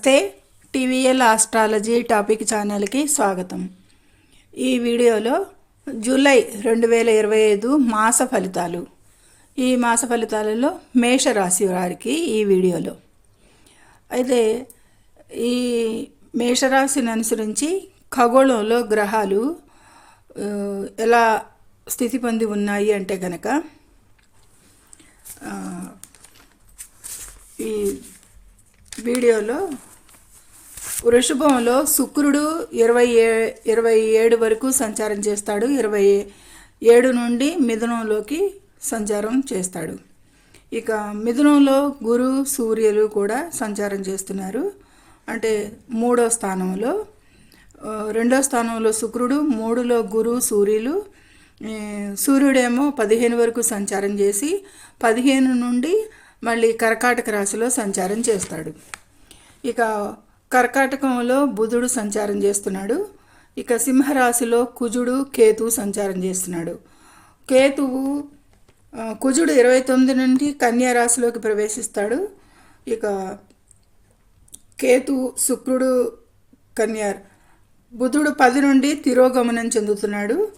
నమస్తే TVL astrology topic ఛానల్కి స్వాగతం. ఈ వీడియోలో జూలై రెండు వేల ఇరవై ఐదు మాస ఫలితాలు. ఈ మాస ఫలితాలలో మేషరాశి వారికి ఈ వీడియోలో. అయితే ఈ మేషరాశిని అనుసరించి ఖగోళంలో గ్రహాలు ఎలా స్థితి పొంది ఉన్నాయి అంటే కనుక ఈ వీడియోలో వృషభంలో శుక్రుడు ఇరవై ఏ ఇరవై ఏడు వరకు సంచారం చేస్తాడు. ఇరవై ఏడు నుండి మిథునంలోకి సంచారం చేస్తాడు. ఇక మిథునంలో గురు సూర్యులు కూడా సంచారం చేస్తున్నారు. అంటే మూడో స్థానంలో రెండో స్థానంలో శుక్రుడు మూడులో గురు సూర్యులు. సూర్యుడేమో పదిహేను వరకు సంచారం చేసి పదిహేను నుండి మళ్ళీ కర్కాటక రాశిలో సంచారం చేస్తాడు. ఇక కర్కాటకంలో బుధుడు సంచారం చేస్తున్నాడు. ఇక సింహరాశిలో కుజుడు కేతు సంచారం చేస్తున్నాడు. కేతువు కుజుడు ఇరవై తొమ్మిది నుండి కన్యా రాశిలోకి ప్రవేశిస్తాడు. ఇక కేతు శుక్రుడు కన్యార్ బుధుడు పది నుండి తిరోగమనం చెందుతున్నాడు.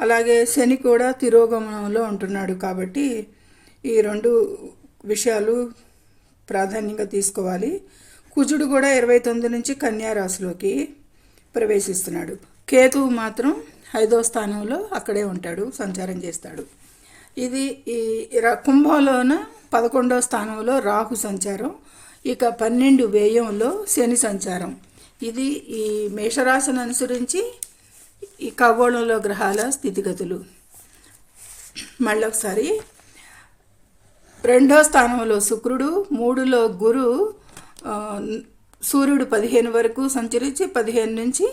అలాగే శని కూడా తిరోగమనంలో ఉంటున్నాడు కాబట్టి ఈ రెండు విషయాలు ప్రాధాన్యంగా తీసుకోవాలి. కుజుడు కూడా ఇరవై తొమ్మిది నుంచి కన్యారాశిలోకి ప్రవేశిస్తున్నాడు. కేతువు మాత్రం ఐదో స్థానంలో అక్కడే ఉంటాడు సంచారం చేస్తాడు. ఇది ఈ ర- కుంభంలోన పదకొండో స్థానంలో రాహు సంచారం ఇక పన్నెండు వ్యయంలో శని సంచారం. ఇది ఈ మేషరాశిని అనుసరించి ఈ ఖగోళంలో గ్రహాల స్థితిగతులు. మళ్ళీ ఒకసారి రెండో స్థానంలో శుక్రుడు మూడులో గురు సూర్యుడు పదిహేను వరకు సంచరించి పదిహేను నుంచి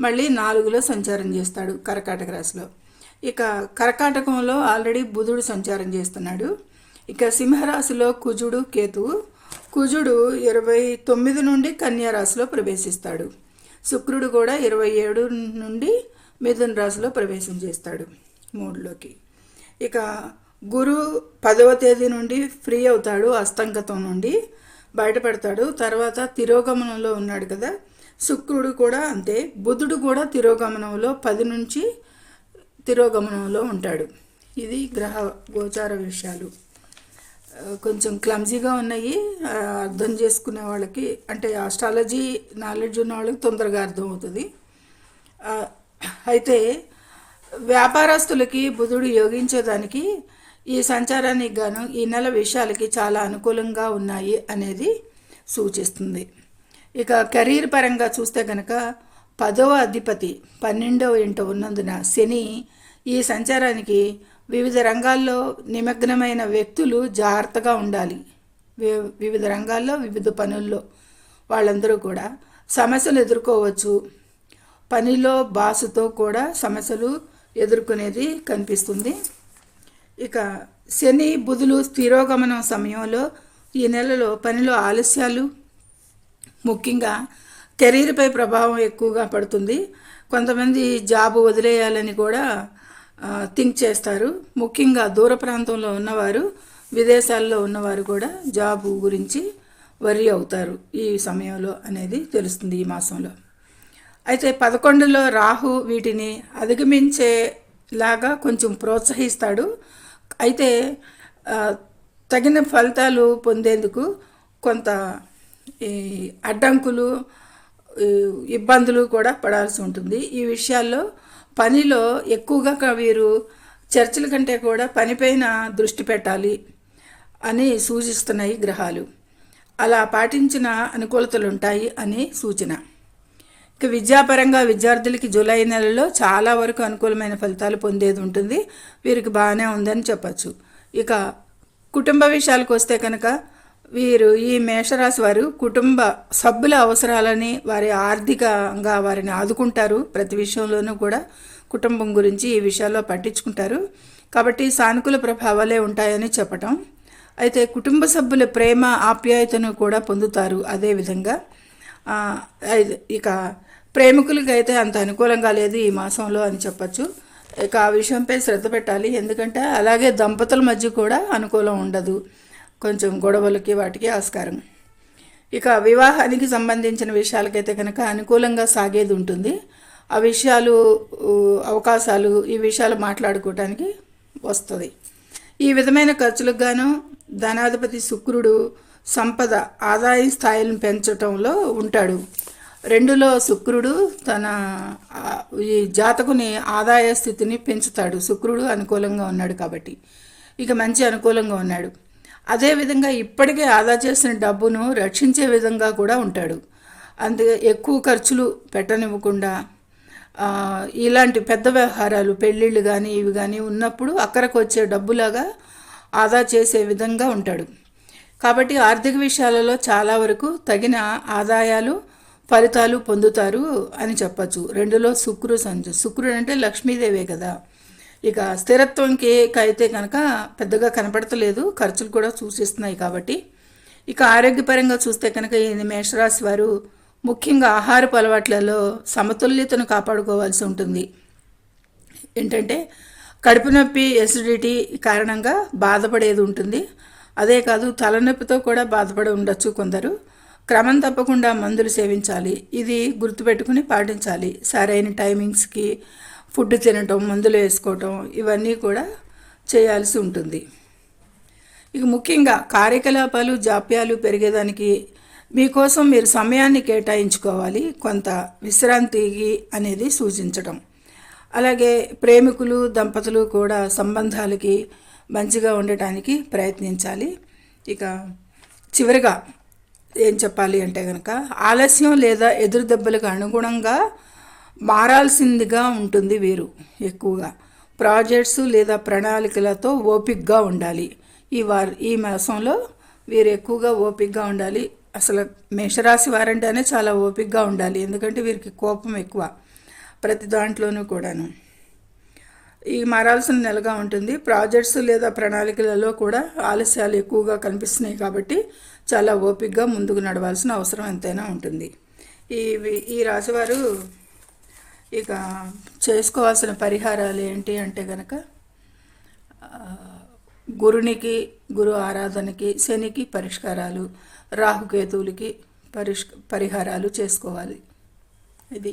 మళ్ళీ నాలుగులో సంచారం చేస్తాడు కర్కాటక రాశిలో. ఇక కర్కాటకంలో ఆల్రెడీ బుధుడు సంచారం చేస్తున్నాడు. ఇక సింహరాశిలో కుజుడు కేతువు కుజుడు ఇరవై తొమ్మిది నుండి కన్యారాశిలో ప్రవేశిస్తాడు. శుక్రుడు కూడా ఇరవై ఏడు నుండి మిథున రాశిలో ప్రవేశం చేస్తాడు మూడులోకి. ఇక గురు పదవ తేదీ నుండి ఫ్రీ అవుతాడు అస్తంగతం నుండి. బయటపడతాడు. తర్వాత తిరోగమనంలో ఉన్నాడు కదా. శుక్రుడు కూడా అంతే. బుధుడు కూడా తిరోగమనంలో పది నుంచి తిరోగమనంలో ఉంటాడు. ఇది గ్రహ గోచార విషయాలు. కొంచెం క్లమ్జీగా ఉన్నాయి. అర్థం చేసుకునే వాళ్ళకి అంటే ఆస్ట్రాలజీ నాలెడ్జ్ ఉన్న వాళ్ళకి తొందరగా అర్థమవుతుంది. అయితే వ్యాపారస్తులకి బుధుడు యోగించేదానికి ఈ సంచారానికి గాను ఈ నెల విషయాలకి చాలా అనుకూలంగా ఉన్నాయి అనేది సూచిస్తుంది. ఇక కెరీర్ పరంగా చూస్తే కనుక పదవ అధిపతి పన్నెండవ ఇంట ఉన్నందున శని ఈ సంచారానికి వివిధ రంగాల్లో నిమగ్నమైన వ్యక్తులు జాగ్రత్తగా ఉండాలి. వి- వివిధ రంగాల్లో వివిధ పనుల్లో వాళ్ళందరూ కూడా సమస్యలు ఎదుర్కోవచ్చు. పనిలో బాసుతో కూడా సమస్యలు ఎదుర్కొనేది కనిపిస్తుంది. ఇక శని బుధులు స్థిరోగమనం సమయంలో ఈ నెలలో పనిలో ఆలస్యాలు ముఖ్యంగా కెరీర్పై ప్రభావం ఎక్కువగా పడుతుంది. కొంతమంది జాబ్ వదిలేయాలని కూడా థింక్ చేస్తారు. ముఖ్యంగా దూర ప్రాంతంలో ఉన్నవారు విదేశాల్లో ఉన్నవారు కూడా జాబ్ గురించి వరి అవుతారు ఈ సమయంలో అనేది తెలుస్తుంది ఈ మాసంలో. అయితే పదకొండులో రాహు వీటిని అధిగమించేలాగా కొంచెం ప్రోత్సహిస్తాడు. అయితే తగిన ఫలితాలు పొందేందుకు కొంత ఈ అడ్డంకులు ఇబ్బందులు కూడా పడాల్సి ఉంటుంది. ఈ విషయాల్లో పనిలో ఎక్కువగా వీరు చర్చల కంటే కూడా పనిపైన దృష్టి పెట్టాలి అని సూచిస్తున్నాయి గ్రహాలు. అలా పాటించిన అనుకూలతలు ఉంటాయి అని సూచన. ఇక విద్యాపరంగా విద్యార్థులకి జూలై నెలలో చాలా వరకు అనుకూలమైన ఫలితాలు పొందేది ఉంటుంది. వీరికి బాగానే ఉందని చెప్పచ్చు. ఇక కుటుంబ విషయాలకు వస్తే కనుక వీరు ఈ మేషరాశి వారు కుటుంబ సభ్యుల అవసరాలని వారి ఆర్థికంగా వారిని ఆదుకుంటారు. ప్రతి విషయంలోనూ కూడా కుటుంబం గురించి ఈ విషయాల్లో పట్టించుకుంటారు. కాబట్టి సానుకూల ప్రభావాలే ఉంటాయని చెప్పటం. అయితే కుటుంబ సభ్యుల ప్రేమ ఆప్యాయతను కూడా పొందుతారు అదేవిధంగా ఇక ప్రేమికులకైతే అంత అనుకూలంగా లేదు ఈ మాసంలో అని చెప్పచ్చు. ఇక ఆ విషయంపై శ్రద్ధ పెట్టాలి. ఎందుకంటే అలాగే దంపతుల మధ్య కూడా అనుకూలం ఉండదు. కొంచెం గొడవలకి వాటికి ఆస్కారం. ఇక వివాహానికి సంబంధించిన విషయాలకైతే కనుక అనుకూలంగా సాగేది ఉంటుంది. ఆ విషయాలు అవకాశాలు ఈ విషయాలు మాట్లాడుకోవటానికి వస్తుంది. ఈ విధమైన ఖర్చులకు గాను ధనాధిపతి శుక్రుడు సంపద ఆదాయ స్థాయిలను పెంచటంలో ఉంటాడు. రెండులో శుక్రుడు తన ఈ జాతకుని ఆదాయ స్థితిని పెంచుతాడు. శుక్రుడు అనుకూలంగా ఉన్నాడు కాబట్టి. ఇక మంచి అనుకూలంగా ఉన్నాడు. అదేవిధంగా ఇప్పటికే ఆదా చేసిన డబ్బును రక్షించే విధంగా కూడా ఉంటాడు. అందుకే ఎక్కువ ఖర్చులు పెట్టనివ్వకుండా ఇలాంటి పెద్ద వ్యవహారాలు పెళ్ళిళ్ళు కానీ ఇవి కానీ ఉన్నప్పుడు అక్కడికి వచ్చే డబ్బులాగా ఆదా చేసే విధంగా ఉంటాడు. కాబట్టి ఆర్థిక విషయాలలో చాలా వరకు తగిన ఆదాయాలు ఫలితాలు పొందుతారు అని చెప్పచ్చు. రెండులో శుక్రుడు సంచ శుక్రుడు అంటే లక్ష్మీదేవే కదా. ఇక స్థిరత్వంకి అయితే కనుక పెద్దగా కనపడతలేదు. ఖర్చులు కూడా సూచిస్తున్నాయి కాబట్టి. ఇక ఆరోగ్యపరంగా చూస్తే కనుక ఈ మేషరాశి వారు ముఖ్యంగా ఆహారపు అలవాట్లలో సమతుల్యతను కాపాడుకోవాల్సి ఉంటుంది. ఏంటంటే కడుపు నొప్పి ఎసిడిటీ కారణంగా బాధపడేది ఉంటుంది. అదే కాదు తలనొప్పితో కూడా బాధపడి ఉండొచ్చు కొందరు. క్రమం తప్పకుండా మందులు సేవించాలి. ఇది గుర్తుపెట్టుకుని పాటించాలి. సరైన టైమింగ్స్కి ఫుడ్ తినటం మందులు వేసుకోవటం ఇవన్నీ కూడా చేయాల్సి ఉంటుంది. ఇక ముఖ్యంగా కార్యకలాపాలు జాప్యాలు పెరిగేదానికి మీకోసం మీరు సమయాన్ని కేటాయించుకోవాలి. కొంత విశ్రాంతికి అనేది సూచించటం. అలాగే ప్రేమికులు దంపతులు కూడా సంబంధాలకి మంచిగా ఉండటానికి ప్రయత్నించాలి. ఇక చివరిగా ఏం చెప్పాలి అంటే కనుక ఆలస్యం లేదా ఎదురు దెబ్బలకు అనుగుణంగా మారాల్సిందిగా ఉంటుంది వీరు ఎక్కువగా. ప్రాజెక్ట్స్ లేదా ప్రణాళికలతో ఓపిక్గా ఉండాలి. ఈ వారు ఈ మాసంలో వీరు ఎక్కువగా ఓపిక్గా ఉండాలి. అసలు మేషరాశి వారంటేనే చాలా ఓపిక్గా ఉండాలి. ఎందుకంటే వీరికి కోపం ఎక్కువ ప్రతి దాంట్లోనూ కూడాను. ఈ మారాల్సిన నెలగా ఉంటుంది. ప్రాజెక్ట్స్ లేదా ప్రణాళికలలో కూడా ఆలస్యాలు ఎక్కువగా కనిపిస్తున్నాయి కాబట్టి చాలా ఓపికగా ముందుకు నడవాల్సిన అవసరం ఎంతైనా ఉంటుంది. ఈ ఈ రాశివారు ఇక చేసుకోవాల్సిన పరిహారాలు ఏంటి అంటే కనుక గురునికి గురు ఆరాధనకి శనికి పరిష్కారాలు రాహుకేతువులకి పరిష్ పరిహారాలు చేసుకోవాలి. ఇది